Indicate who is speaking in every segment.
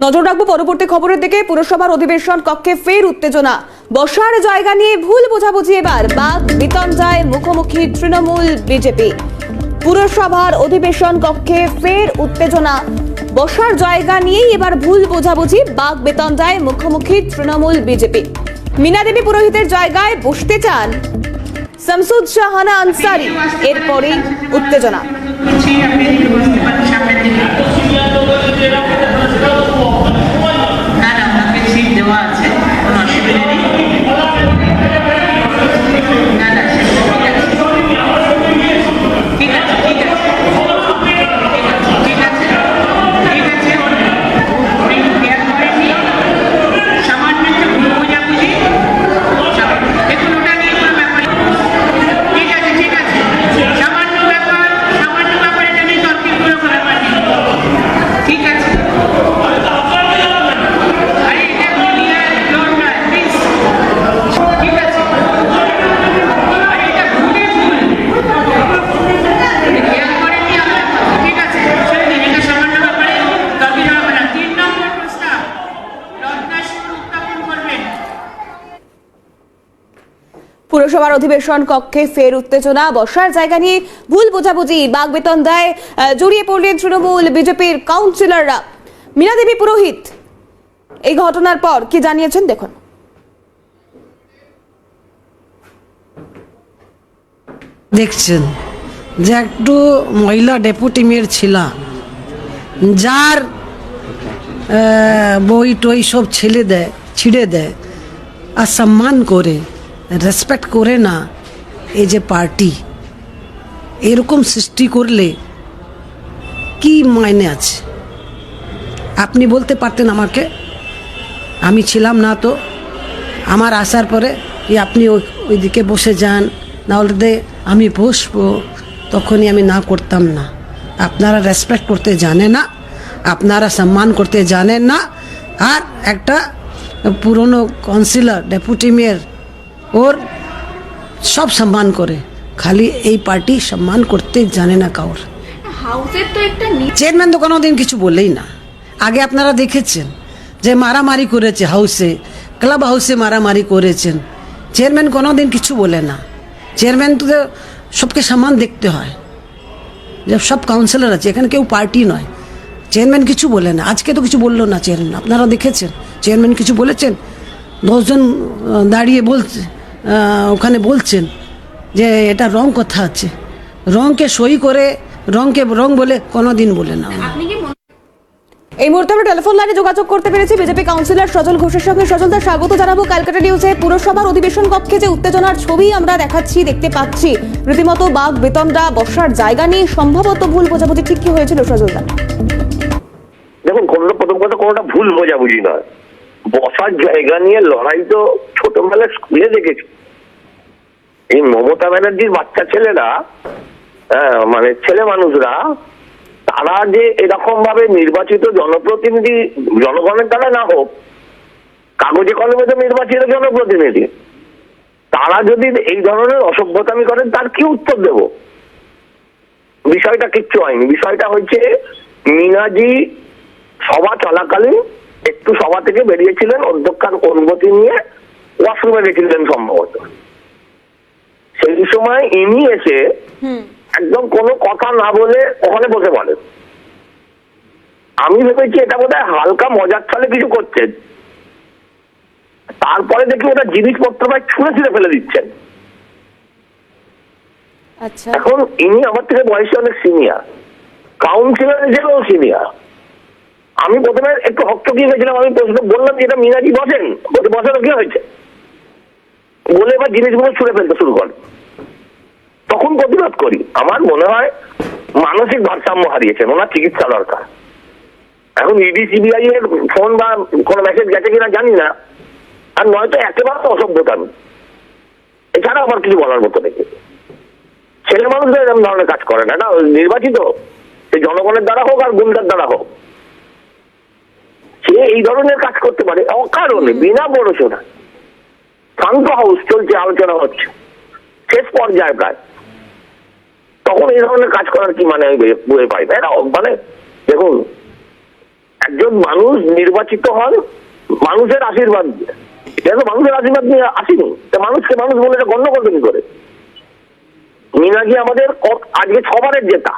Speaker 1: নজর রাখব পরবর্তী খবরের দিকে। পুরসভার অধিবেশন কক্ষে ফের উত্তেজনা। বসার জায়গা নিয়ে ভুল বোঝাবুঝি এবার। বাঘ যায় মুখোমুখি তৃণমূল বিজেপি। পুরসভার অধিবেশন কক্ষে ফের উত্তেজনা। বসার জায়গা নিয়েই এবার ভুল বোঝাবুঝি। বাঘ বেতন যায় মুখোমুখি তৃণমূল বিজেপি। মীনা দেবী পুরোহিতের জায়গায় বসতে চান শামসুদ শাহানা আনসারি। এরপরেই উত্তেজনা
Speaker 2: পিছিয়ে আপনি এদিকে বসতে পারেন সামনের দিকে না না আপনাকে সিট দেওয়া আছে কোনো অসুবিধা নেই না না সেটা ঠিক আছে ঠিক আছে ঠিক আছে ঠিক আছে ঠিক আছে উনি কেয়ার করেননি সামান্য একটা ভুল বোঝাবুঝি দেখুন ওটা নিয়ে কোনো ব্যাপার নেই। ঠিক আছে ঠিক আছে সামান্য ব্যাপার সামান্য ব্যাপার এটা নিয়ে তর্কের কোনো ব্যাপার নেই ঠিক আছে আরে এটা ক্লিয়ার ফ্লোর নয় প্লিজ ঠিক আছে আরে এটা ভুলে ভুল খেয়াল করেননি আমার কথা। ঠিক আছে ছেড়ে দিন এটা সামান্য ব্যাপারে তর্কে জড়াবে না তিন নম্বর প্রস্তাব রত্নাসুর উত্থাপন করবেন
Speaker 1: পুরসভার অধিবেশন কক্ষে ফের উত্তেজনা, বসার জায়গা নিয়ে ভুল বোঝাবুঝি বাগ বেতন দেয় জড়িয়ে পড়লেন তৃণমূল, বিজেপির কাউন্সিলররা। মীনা দেবী পুরোহিত, এই ঘটনার পর কি জানিয়েছেন দেখুন।
Speaker 3: দেখছেন যে একটু মহিলা ডেপুটি মেয়র ছিলাম, যার বই টই সব ছেলে দেয়, ছিঁড়ে দেয়, আর সম্মান করে রেসপেক্ট করে না এই যে পার্টি এরকম সৃষ্টি করলে কি মাইনে আছে? আপনি বলতে পারতেন আমাকে? আমি ছিলাম না তো। আমার আসার পরে আপনি ওই- ওইদিকে বসে যান? না হলে আমি বসবো। তখনই আমি না করতাম না। আপনারা রেসপেক্ট করতে জানে না। আপনারা সম্মান করতে জানেন না। আর একটা পুরনো কাউন্সিলর ডেপুটি মেয়র ওর সব সম্মান করে। খালি এই পার্টি সম্মান করতে জানে না কাউর।
Speaker 4: হাউসের তো একটা নি-
Speaker 3: চেয়ারম্যান তো কোনোদিন কিছু বলেই না। আগে আপনারা দেখেছেন যে মারামারি করেছে হাউসে ক্লাব হাউসে মারামারি করেছেন। চেয়ারম্যান কোনোদিন কিছু বলে না। চেয়ারম্যান তো সবকে সম্মান দেখতে হয়। যে সব কাউন্সিলর আছে এখানে কেউ পার্টি নয়। চেয়ারম্যান কিছু বলে না। আজকে তো কিছু বলল না চেয়ারম্যান। আপনারা দেখেছেন? চেয়ারম্যান কিছু বলেছেন? দশজন দাঁড়িয়ে বলছে। ওখানে বলছেন যে এটা রং কথা আছে। রংকে সই করে রংকে রং বলে কোনোদিন বলে না।
Speaker 4: আপনি কি
Speaker 1: এই মুহূর্তে আমরা টেলিফোন লাইনে যোগাযোগ করতে পেরেছি। বিজেপি কাউন্সিলর সজল ঘোষের সঙ্গে। সজল দা স্বাগত জানাব ক্যালকাটা নিউজে। পুরসভার অধিবেশন কক্ষে যে উত্তেজনার ছবি আমরা দেখাচ্ছি দেখতে পাচ্ছি রীতিমতো বাঘ বেতনরা বসার জায়গা নিয়ে সম্ভবত ভুল বোঝাবুঝি। ঠিক কি হয়েছিল সজল দা
Speaker 5: দেখুন কোনটা প্রথম কথা কোনোটা ভুল বোঝাবুঝি নয়। বসার জায়গা নিয়ে লড়াই তো ছোটবেলায় স্কুলে দেখেছি। এই মমতা ব্যানার্জির বাচ্চা ছেলেরা হ্যাঁ, মানে ছেলে মানুষরা তারা যে এরকম ভাবে নির্বাচিত জনপ্রতিনিধি জনগণের দ্বারা না হোক কাগজে কলমে তো নির্বাচিত জনপ্রতিনিধি তারা যদি এই ধরনের অসভ্যতামি করেন তার কি উত্তর দেব? বিষয়টা কিচ্ছু হয়নি। বিষয়টা হচ্ছে মিনাজি সভা চলাকালীন একটু সভা থেকে বেরিয়েছিলেন অধ্যক্ষার অনুমতি নিয়ে ওয়াশরুমে গেছিলেন সম্ভবত। সেই সময় ইনি এসে একদম কোনো কথা না বলে ওখানে বসে পড়েন। আমি ভেবেছি এটা বোধহয় হালকা মজার ছলে কিছু করছেন তারপরে দেখি ওটা জিনিসপত্র প্রায় ছুঁড়ে ছিঁড়ে ফেলে দিচ্ছেন।
Speaker 1: আচ্ছা।
Speaker 5: এখন ইনি আমার থেকে বয়সে অনেক সিনিয়র কাউন্সিলর হিসেবেও সিনিয়র আমি প্রথমে একটু হকচকিয়ে গেছিলাম, আমি প্রশ্ন বললাম যে এটা মিনাজি বসেন। বসানো কি হয়েছে? বলে এবার জিনিসগুলো ছুঁড়ে ফেলতে শুরু করে। তখন প্রতিবাদ করি। আমার মনে হয় মানসিক ভারসাম্য হারিয়েছেন, ওনার চিকিৎসা দরকার। এখন ইডি, সিবিআই এর ফোন বা কোনো মেসেজ গেছে কিনা জানি না। আর নয়তো একেবারে অসভ্যতা এছাড়া আমার কিছু বলার মতো নেই। ছেলে মানুষদের এরকম ধরনের কাজ করে না। নির্বাচিত। সে জনগণের দ্বারা হোক আর গুন্ডার দ্বারা হোক। সে এই ধরনের কাজ করতে পারে অকারণে বিনা পড়াশোনা শান্ত হাউস চলছে আলোচনা হচ্ছে। শেষ পর্যায়ে প্রায়। তখন এই ধরনের কাজ করার কি মানে আমি বুঝে পাই না। এটা মানে দেখুন একজন মানুষ নির্বাচিত হন মানুষের আশীর্বাদ দিয়ে। এটা তো মানুষের আশীর্বাদ নিয়ে আসেনি। তা মানুষকে মানুষ বলে এটা গণ্য করবে কি করে? মিনাজি আমাদের আজকে ছবারের জেতা।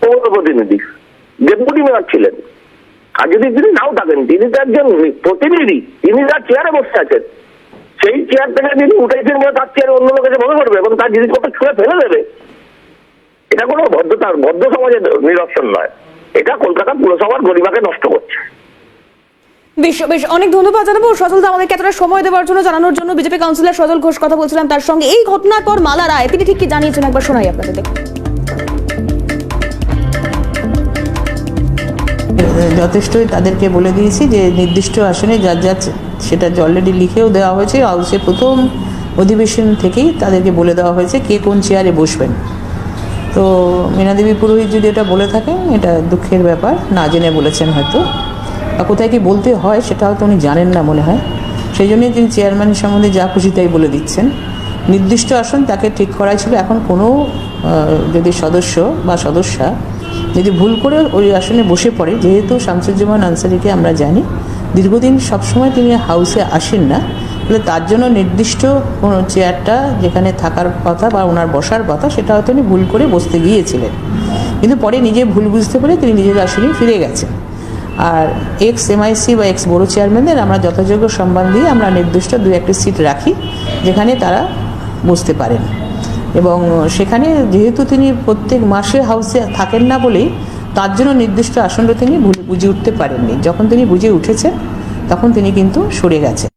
Speaker 5: পৌর প্রতিনিধি ডেপুটি মেয়র ছিলেন। আর যদি তিনি নাও থাকেন, তিনি তো একজন প্রতিনিধি, তিনি তার চেয়ারে বসে আছেন, সেই চেয়ার থেকে তিনি উঠেছেন বলে তার চেয়ারে অন্য লোক এসে মনে করবে এবং তার জিনিসপত্র ছুঁড়ে ফেলে দেবে। এটা কোনো ভদ্রতার, ভদ্র সমাজের নিদর্শন নয়। এটা কলকাতা পুরসভার গরিমাকে নষ্ট করছে।
Speaker 1: বেশ বেশ, অনেক ধন্যবাদ জানাব। সজল আমাদেরকে এতটা সময় দেওয়ার জন্য জানানোর জন্য বিজেপি কাউন্সিলর সজল ঘোষ কথা বলছিলাম, তার সঙ্গে এই ঘটনার পর মালা রায়, তিনি ঠিক কি জানিয়েছেন একবার শোনাই আপনাদের দেখুন।
Speaker 6: যথেষ্টই তাদেরকে বলে দিয়েছি যে নির্দিষ্ট আসনে যার যা সেটা অলরেডি লিখেও দেওয়া হয়েছে হাউসে প্রথম অধিবেশন থেকেই তাদেরকে বলে দেওয়া হয়েছে কে কোন চেয়ারে বসবেন। তো মীনাদেবী পুরোহিত যদি এটা বলে থাকেন, এটা দুঃখের ব্যাপার, না জেনে বলেছেন হয়তো। বা কোথায় কি বলতে হয় সেটা হয়তো উনি জানেন না মনে হয়। সেই জন্যই তিনি চেয়ারম্যানের সম্বন্ধে যা খুশি তাই বলে দিচ্ছেন। নির্দিষ্ট আসন তাকে ঠিক করা ছিল। এখন কোনো যদি সদস্য বা সদস্যা যদি ভুল করে ওই আসনে বসে পড়ে, যেহেতু শামসুজ্জামান আনসারিকে আমরা জানি, দীর্ঘদিন সবসময় তিনি হাউসে আসেন না, তাহলে তার জন্য নির্দিষ্ট কোনো চেয়ারটা যেখানে থাকার কথা বা ওনার বসার কথা, সেটা হয়তো উনি ভুল করে বসতে গিয়েছিলেন। কিন্তু পরে নিজে ভুল বুঝতে পেরে তিনি নিজের আসনে ফিরে গেছেন। আর এক্স এমআইসি বা এক্স বড়ো চেয়ারম্যানদের আমরা যথাযোগ্য সম্মান দিয়ে আমরা নির্দিষ্ট দু একটি সিট রাখি, যেখানে তারা বসতে পারেন। এবং সেখানে যেহেতু তিনি প্রত্যেক মাসে হাউসে থাকেন না বলেই, তার জন্য নির্দিষ্ট আসনটা তিনি বুঝে উঠতে পারেননি। যখন তিনি বুঝে উঠেছেন, তখন তিনি কিন্তু সরে গেছেন।